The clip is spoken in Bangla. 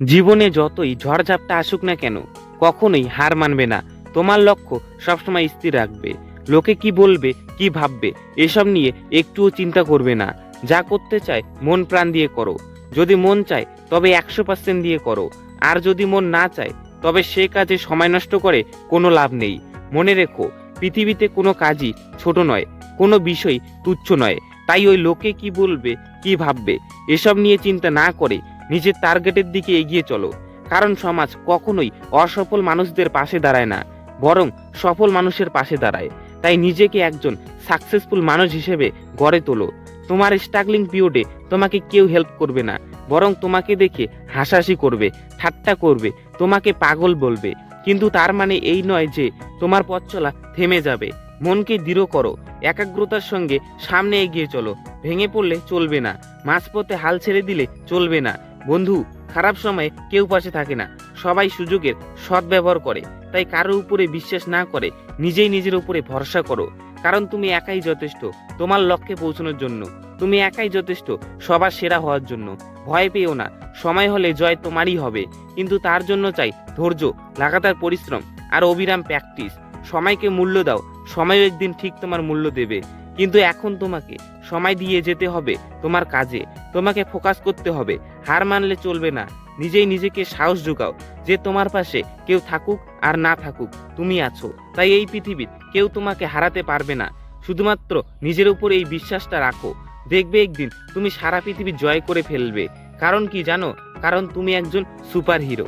জীবনে যতই ঝড়ঝাপটা আসুক না কেন, কখনোই হার মানবে না। তোমার লক্ষ্য সবসময় স্থির রাখবে। লোকে কি বলবে, কি ভাববে, এসব নিয়ে একটুও চিন্তা করবে না। যা করতে চায়, মন প্রাণ দিয়ে করো। যদি মন চায়, তবে একশো পার্সেন্ট দিয়ে করো। আর যদি মন না চায়, তবে সে কাজে সময় নষ্ট করে কোনো লাভ নেই। মনে রেখো, পৃথিবীতে কোনো কাজই ছোট নয়, কোনো বিষয় তুচ্ছ নয়। তাই ওই লোকে কি বলবে, কি ভাববে, এসব নিয়ে চিন্তা না করে নিজের টার্গেটের দিকে এগিয়ে চলো। কারণ সমাজ কখনোই অসফল মানুষদের পাশে দাঁড়ায় না, বরং সফল মানুষের পাশে দাঁড়ায়। তাই নিজেকে একজন সাকসেসফুল মানুষ হিসেবে গড়ে তোলো। তোমার স্ট্রাগলিং পিরিয়ডে তোমাকে কেউ হেল্প করবে না, বরং তোমাকে দেখে হাসাহাসি করবে, ঠাট্টা করবে, তোমাকে পাগল বলবে। কিন্তু তার মানে এই নয় যে তোমার পথ চলা থেমে যাবে। মনকে দৃঢ় করো, একাগ্রতার সঙ্গে সামনে এগিয়ে চলো। ভেঙে পড়লে চলবে না, মাঝপথে হাল ছেড়ে দিলে চলবে না। বন্ধু, খারাপ সময়ে কেউ পাশে থাকে না। সবাই সুযোগের সৎ সদ্ব্যবহার করে। তাই কারোর উপরে বিশ্বাস না করে নিজেই নিজের উপরে ভরসা করো। কারণ তুমি একাই যথেষ্ট তোমার লক্ষ্যে পৌঁছানোর জন্য। তুমি একাই যথেষ্ট সবার সেরা হওয়ার জন্য। ভয় পেও না, সময় হলে জয় তোমারই হবে। কিন্তু তার জন্য চাই ধৈর্য, লাগাতার পরিশ্রম আর অবিরাম প্র্যাকটিস সময়কে মূল্য দাও, সময়ও একদিন ঠিক তোমার মূল্য দেবে। কিন্তু এখন তোমাকে সময় দিয়ে যেতে হবে তোমার কাজে। তোমাকে ফোকাস করতে হবে। হার মানলে চলবে না। নিজেই নিজেকে সাহস যোগাও যে তোমার পাশে কেউ থাকুক আর না থাকুক। তুমি আছো। তাই এই পৃথিবীর কেউ তোমাকে হারাতে পারবে না। শুধুমাত্র নিজের উপর এই বিশ্বাসটা রাখো। দেখবে একদিন তুমি সারা পৃথিবী জয় করে ফেলবে। কারণ কি জানো? কারণ তুমি একজন সুপার হিরো